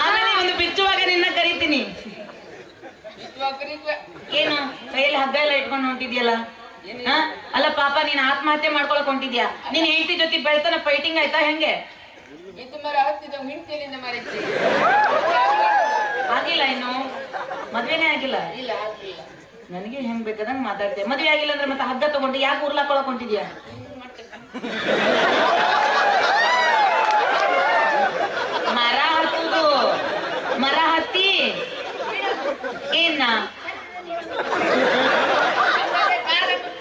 ಆಮೇಲೆ ಒಂದು ಬಿಚ್ಚುವಾಗ ನಿನ್ನ ಕರಿತೀನಿ. ಏನು? ಕೈಯಲ್ಲಿ ಹಗ್ಗ ಎಲ್ಲ ಇಟ್ಕೊಂಡು ಹೊಂಟಿದ್ಯಲ್ಲ? ಅಲ್ಲ ಪಾಪ ನೀನ್ ಆತ್ಮಹತ್ಯೆ ಮಾಡ್ಕೊಳಕ್ ಹೊಂಟಿದ್ಯಾ? ನಿನ್ ಹೆಂಡತಿ ಜೊತೆ ಬೆಳ್ತನ ಫೈಟಿಂಗ್ ಆಯ್ತಾ ಹೆಂಗೆ? ಆಗಿಲ್ಲ ಇನ್ನು. ಮದ್ವೆನೇ ಆಗಿಲ್ಲ? ನನಗೆ ಹೆಂಗ್ ಬೇಕಾದಂಗ ಮಾತಾಡ್ತೆ ಮದ್ವೆ ಆಗಿಲ್ಲ ಅಂದ್ರೆ ಮತ್ತೆ ಹಗ್ಗ ತಗೊಂಡು ಯಾಕೆ ಉರ್ಲಾಕೊಳಕ್ ಹೊಂಟಿದ್ಯಾ ಏನ್ ಮಾಡ್ತೇನೆ? ಮರ ಹತ್ತುದು ಮರ ಹತ್ತಿ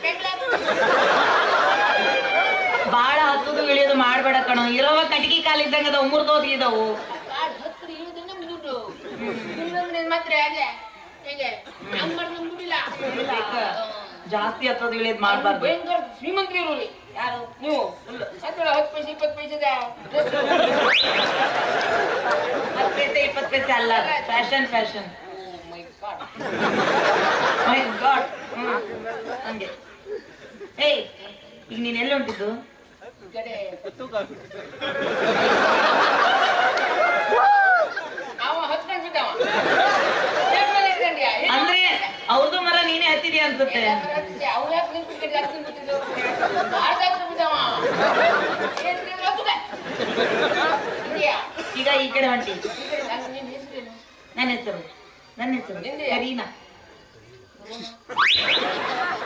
ಬೆಂಗ್ಳೂರು. ಬಾಳ ಹತ್ತದು ಇಳಿಯೋದು ಮಾಡ್ಬೇಡ ಕಣೋ ಇರೋವ ಕಟ್ಗಿ ಕಾಲಿದ್ದಂಗ ಅದಾವ ಮುರಿದೋಗಿದವು ಇದಾವು. ಜಾಸ್ತಿ ಹತ್ತದು ಇಳಿಯೋದು ಮಾಡ್ಬಾರ್ದು ಶ್ರೀಮಂತ್ರಿ. ಯಾರು ನೀವು ಹತ್ತು ಪೈಸೆ, ಇಪ್ಪತ್ತು ಪೈಸೆ ಪೈಸೆ ಇಪ್ಪತ್ತು ಪೈಸೆ ಅಲ್ಲ ಫ್ಯಾಷನ್ ಫ್ಯಾಷನ್ ಮೈ ಗಾಡ್ ಹಂಗೆ. ಏಯ್ ಈಗ ನೀನ್ ಎಲ್ಲಿ ಹೊಂಟಿದ್ದು ಅಂದ್ರೆ ಅವ್ರದ್ದು ಮರ ನೀನೇ ಹತ್ತಿದ್ಯಾ ಅನ್ಸುತ್ತೆ? ಈಗ ಈ ಕಡೆ ಹೊಂಟಿ? ನನ್ನ ಹೆಸರು. ನನ್ನ ಹೆಸರು? ಕರೀನಾ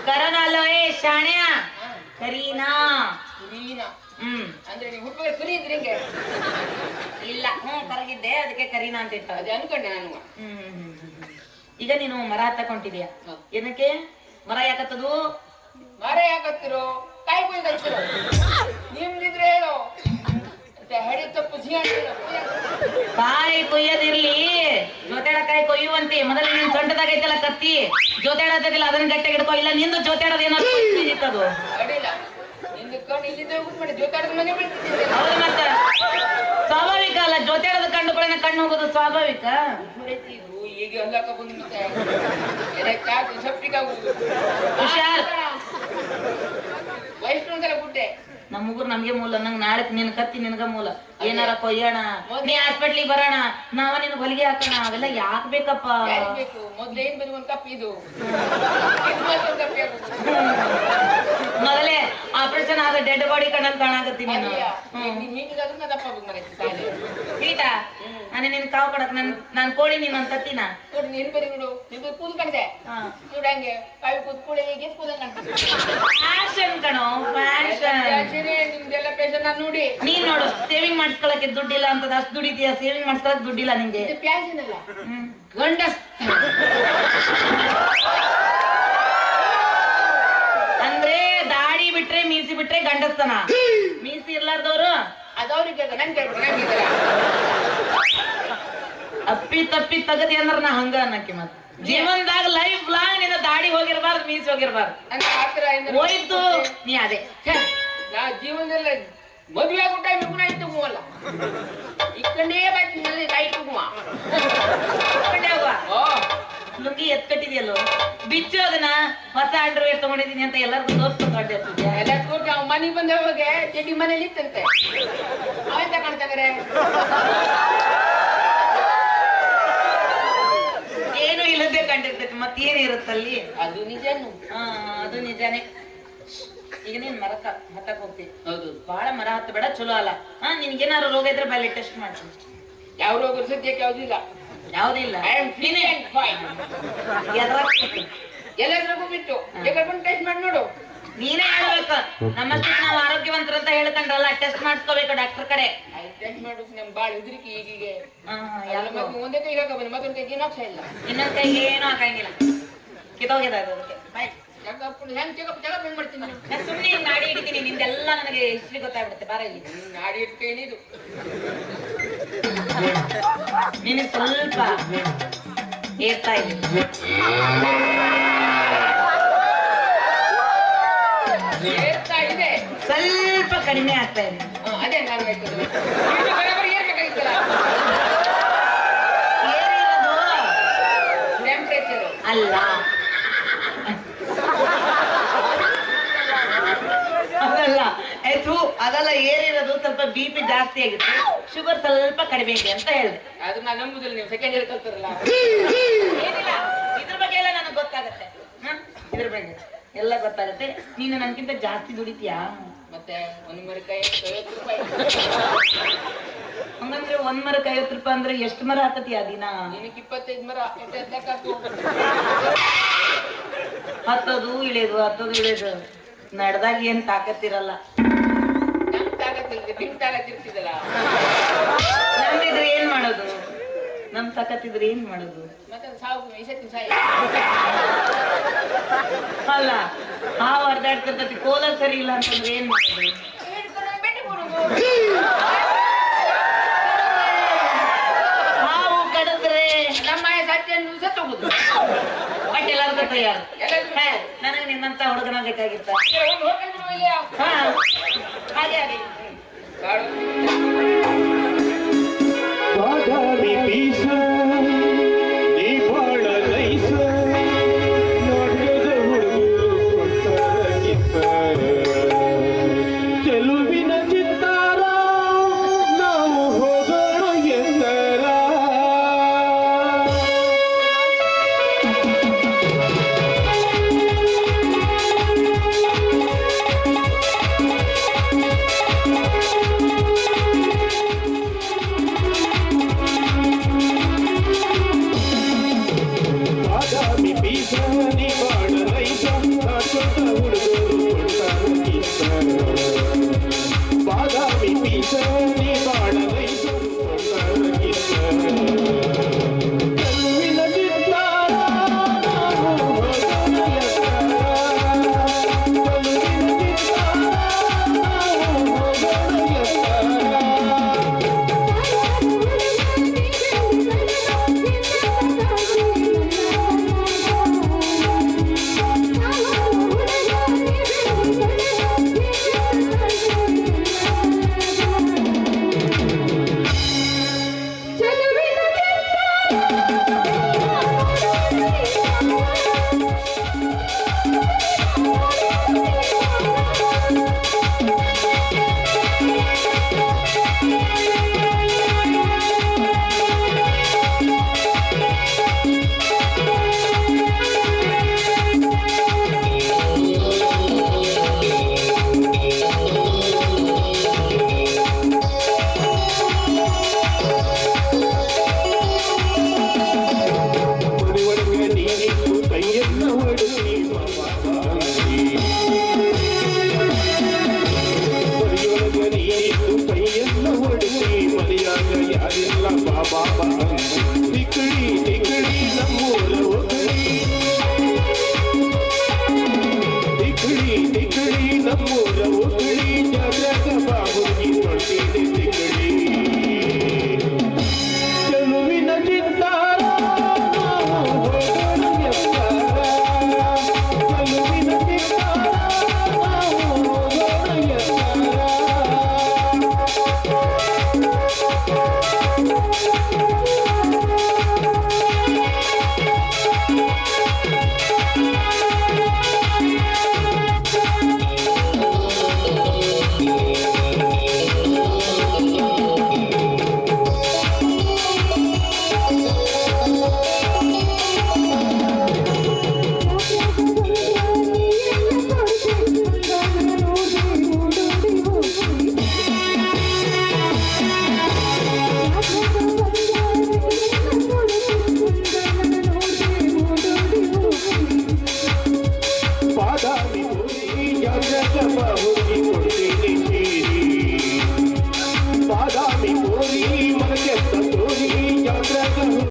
ಕರನ ಅಲ್ಲೋ ಏ ಶಾಣ್ಯ ಕರೀನಾ? ಹ್ಮ್. ಅಂದ್ರೆ ನೀವು ಹುಟ್ಟುವಾಗ ಕುರಿ ಇದ್ರಿ ಹಿಂಗೆ? ಇಲ್ಲ ಹ್ಮ್ ಕರಗಿದ್ದೆ ಅದಕ್ಕೆ ಕರೀನಾ ಅಂತ ಇಟ್ಟ ಅದೇ ಅನ್ಕೊಂಡೆ ನಾನು. ಹ್ಮ್. ಈಗ ನೀನು ಮರ ಹತ್ತಕೊಂಡಿದ್ಯಾ. ಏನಕ್ಕೆ? ಮರ ಯಾಕತ್ತದು? ಮರ ಯಾಕತ್ತಿರೋ? ಕಾಯಿ ಕುಯ್ದು ಹಚ್ಚಿರೋ ನಿಮ್ದಿದ್ರೆ ಹೇಳು. ಮತ್ತೆ ಹಡಿ ತಪ್ಪು ಜಿಯಾಣ ಕಾಯಿ ಕೊಯ್ಯೋದಿರ್ಲಿ. ಜೋತಾಡಕಾಯಿ ಮೊದಲ ನೀನ್ ಸೊಂಟದಾಗೈತಲ್ಲ ಕತ್ತಿ. ಜೊತೆ ಆಡತ್ತಿಲ್ಲ ಅದನ್ನ ಗಟ್ಟಿಗೆ ಹಿಡ್ಕೋ. ಇಲ್ಲ ನಿಂದು ಜೊತೆ ಅದು. ಏನೋ ಕಣ್ಣು ಹೌದು ಮತ್ತೆ. ಸ್ವಾಭಾವಿಕ ಅಲ್ಲ ಜೋತಾಡೋದು ಕಂಡು ಕೂಡ ಕಣ್ಣು ಹೋಗೋದು ಸ್ವಾಭಾವಿಕ. ಹುಷಾರ್. ಮುಗುರು ನಮ್ಗೆ ಮೂಲ. ನಂಗ್ ನಾಳೆ ನಿನ್ ಕತ್ತಿ ನಿನ್ಗ ಮೂಲ. ಏನಾರ ಕೊಯ್ಯೋಣ? ನೀ ಹಾಸ್ಪಿಟ್ಲಿಗೆ ಬರೋಣ. ನಾವ ನಿನ್ ಹೊಲಿಗೆ ಹಾಕೋಣ. ಅವೆಲ್ಲ ಯಾಕ್ ಬೇಕಪ್ಪ? ಮೊದ್ಲೇನ್ ಬೇಕು ಮೊದ್ಲು ಬರೀ ಒಂದ್ ಕಪ್ ಇದು? ಮೊದಲೇ ಆಪರೇಷನ್ ಆದ ಡೆಡ್ ಬಾಡಿ ಕಣ್ಣಲ್ಲಿ ಕಾಣಾಕತ್ತೀನಿ ನೀನು. ನೀನ್ ಕಾವ್ ಕೊಡಕ್. ನನ್ ನಾನ್ ಕೋಳಿ ನೀನ್ ಒಂದ್ ತತ್ತಿನ ನೀನ್ ಬರೀ ಕಾಯಿ ಕೂತ್ಕೊಳ್ಳಿ ಹೇಗೆ. ಕೂದಲು ಕಾಣ್ತದೆ? ಕಣೋ. ನಾನು ನೋಡಿ. ನೀನ್ ನೋಡು ಸೇವಿಂಗ್ ಮಾಡ್ಸ್ಕೊಳಕ್ಕೆ ದುಡ್ಡಿಲ್ಲ ಅಂತ ಅಷ್ಟು ದುಡಿತೀಯ ಸೇವಿಂಗ್ ಮಾಡ್ಸ್ಕೊಳಕ್ ದುಡ್ಡಿಲ್ಲ ನಿಂಗೆ. ಇದು ಅಂದ್ರೆ ದಾಡಿ ಬಿಟ್ರೆ ಮೀಸಿ ಬಿಟ್ರೆ ಗಂಡಸ್ತನ? ಮೀಸಿ ಇರ್ಲಾರ್ದವ್ರು? ಅದವ್ರಿಗೆ ನನಗೆ ಅಪ್ಪಿ ತಪ್ಪಿ ತಗದಿ ಅಂದ್ರ ನಾ ಹಂಗ ಅನ್ನಕ್ಕೆ ಮತ್. ಜೀವನದಾಗ ಲೈಫ್ ಲಾಂಗ್ ನಿನ್ನ ದಾಡಿ ಹೋಗಿರ್ಬಾರ್ದು ಮೀಸಿ ಹೋಗಿರ್ಬಾರ್ದು. ಹೋಯ್ತು. ನೀ ಅದೇ. ನಾ ಜೀವನದಲ್ಲಿ ಮದುವೆ ಆಗೋ ಟೈಮ್ ಗುಣ ಇತ್ತು ಮೂವಲ್ಲ ಇಕ್ಕಂಡೇ ಬಾಕಿ ನಲ್ಲಿ ಲೈಟ್ ಗುಮ ಎತ್ಕೊಂಡೆ ಹೋಗುವ. ಓ ಲುಂಗಿ ಎತ್ಕಟ್ಟಿದ್ಯಲ್ಲೋ ಬಿಚ್ಚು ಅದನ್ನ ಹೊಸ ಅಂಡರ್ವೇರ್ ತಗೊಂಡಿದ್ದೀನಿ ಅಂತ ಎಲ್ಲರಿಗೂ ತೋರಿಸ್ಕೊಂಡು ಎಲ್ಲ ಕೂರ್ತ ಅವ್ ಮನೆಗೆ ಬಂದ ಹೋಗಿ ಚಟಿ ಮನೇಲಿ ಇತ್ತಂತೆ. ಅವೆಂತ ಕಾಣ್ತಂದ್ರೆ ಏನು ಇಲ್ಲದೆ ಕಂಡಿರ್ತೈತಿ ಮತ್ತೇನು ಇರುತ್ತಲ್ಲಿ? ಅದು ನಿಜನು. ಹಾ ಅದು ನಿಜಾನೇ. ಈಗ ನೀನ್ ಮರಕ್ಕ ಹತ್ತಕ್ ಹೋಗ್ತಿ. ಹೌದು. ಬಾಳ ಮರ ಹತ್ತಬೇಡ ಚಲೋ ಅಲ್ಲ. ಹಾ ನಿನ್ಗೇನಾರು ರೋಗ ಇದ್ರೆ ಬಲ್ಲಿ ಟೆಸ್ಟ್ ಮಾಡ್ತೀನಿ ಯಾವ ರೋಗ ಸದ್ಯಕ್ಕೆ ಯಾವ್ದು ಇಲ್ಲ. ಯಾವ್ದಿಲ್ಲ ಐ ಆಮ್ ಫೈನ್ ಎಲ್ಲರಿಗೂ ಬಿಟ್ಟು ಟೆಸ್ಟ್ ಮಾಡಿ ನೋಡು. ನೀನೇ ಹೇಳ್ಬೇಕು. ನಮ್ಮಷ್ಟಕ್ಕೆ ನಾವು ಆರೋಗ್ಯವಂತರಂತ ಹೇಳ್ತಂಡ್ರಲ್ಲ ಟೆಸ್ಟ್ ಮಾಡಿಸ್ಕೋಬೇಕು ಡಾಕ್ಟರ್ ಕಡೆ. ಟೆಸ್ಟ್ ಮಾಡು ನಮ್ ಬಾಳ ಹೆದರಿಕೆ ಈಗೀಗೆ. ಎಲ್ಲ ಮತ್ತೆ ಒಂದೇ ಕೈ ಹಾಕಬಂದು ಮತ್ತೊಂದು ಕೈಗೆ ಏನು ಇಲ್ಲ. ಇನ್ನೊಂದ್ ಕೈಗೆ ಏನು ಹಾಕಂಗಿಲ್ಲ. ಕಿತ್ತೋಗಿದ್ದಾರೆ ಅದು ಅದಕ್ಕೆ. ಬಾಯ್ ಚೆಕಪ್ ಹೆಂಗ್ ಚೆಕಪ್ ಹೆಂಗ್ ಮಾಡ್ತೀನಿ ನೀನು? ನಾನು ಸುಮ್ಮನೆ ನಾಡಿ ಹಿಡಿತೀನಿ ನಿಂದೆಲ್ಲ ನನಗೆ ಹಿಸ್ಟ್ರಿ ಗೊತ್ತಾಗ್ಬಿಡುತ್ತೆ ಬಾರ ಇಲ್ಲಿ. ಹ್ಮ್, ನಾಡಿ ಇದು? ಸ್ವಲ್ಪ ಏರ್ತಾ ಇದೆ ಏರ್ತಾ ಇದೆ. ಸ್ವಲ್ಪ ಕಡಿಮೆ ಆಗ್ತಾ ಇದೆ. ಹಾ, ಅದೇ ನಾನು ಹೇಳ್ತಿದ್ದು. ನೀನು ಬರೋಬ್ಬರಿ ಏರ್ಬೇಕಾಗಿತ್ತಲ್ಲ ಏರಿರೋದು ಟೆಂಪ್ರೇಚರ್ ಅಲ್ಲ. ಅದಲ್ಲ ಆಯ್ತು ಅದಲ್ಲ ಏರಿರೋದು ಸ್ವಲ್ಪ ಬಿ ಪಿ ಜಾಸ್ತಿ ಆಗಿತ್ತು. ಶುಗರ್ ಸ್ವಲ್ಪ ಕಡಿಮೆ ಇದೆ ಅಂತ ಹೇಳಿದೆ. ಅದನ್ನ ನಾನು ನಂಬುದಿಲ್ಲ ನೀವು ಸೆಕೆಂಡ್ ಇಯರ್ ಕಲ್ತಾರಲ್ಲ. ಏನಿಲ್ಲ ಇದ್ರ ಬಗ್ಗೆ ಎಲ್ಲ ನನಗೆ ಗೊತ್ತಾಗತ್ತೆ. ಹ? ಇದ್ರ ಬಗ್ಗೆ ಎಲ್ಲ ಗೊತ್ತಾಗತ್ತೆ. ನೀನು ನನ್ಗಿಂತ ಜಾಸ್ತಿ ದುಡಿತೀಯಾ? ಮತ್ತೆ ಒಂದು ಮರಿ ಕೈ ಐವತ್ತು ರೂಪಾಯಿ. ಹಂಗಂದ್ರೆ ಒಂದ್ ಮರಕ್ಕೆ ಐವತ್ತು ರೂಪಾಯಿ ಅಂದ್ರೆ ಎಷ್ಟು ಮರ ಆ ದಿನ? ನಿನಗೆ ಇಪ್ಪತ್ತೈದು ಮರ ಎಷ್ಟು ಲೆಕ್ಕ ಹತ್ತೋದು ಇಳಿಯೋದು ಹತ್ತೋದು ಇಳಿಯೋದು. ನಡೆದಾಗ ಏನ್ ತಾಕತ್ತಿರಲ್ಲ. ನಮ್ ತಾಕತ್ತಿಲ್ದೆ ನಿಮ್ ತಾಕತ್ತಿರ್ತಿದಲ್ಲ. ನಮ್ದಿದ್ರೆ ಏನ್ ಮಾಡೋದು? ನಮ್ ತಾಕತ್ತಿದ್ರೆ ಏನ್ ಮಾಡೋದು? ಮತ್ತೆ ಸಾವು ಈ ಸಾಯಿ. ಅಲ್ಲ ಹಾವು ಹರಿದಾಡ್ತಿರ್ತತಿ ಕೋಲ ಸರಿ ಇಲ್ಲ ಅಂತಂದ್ರೆ ಏನ್ ಮಾಡೋದು? ಹಾವು ಕಡಿದ್ರೆ ನಮ್ಮ ಸತ್ಯ ಸತ್ತು ನನಗೆ ನಿನ್ನಂತ ಹುಡುಗನ ಹಾ. ಹಾಗೆ তুমি ನಿಕಳಿ ನಿಕಳಿ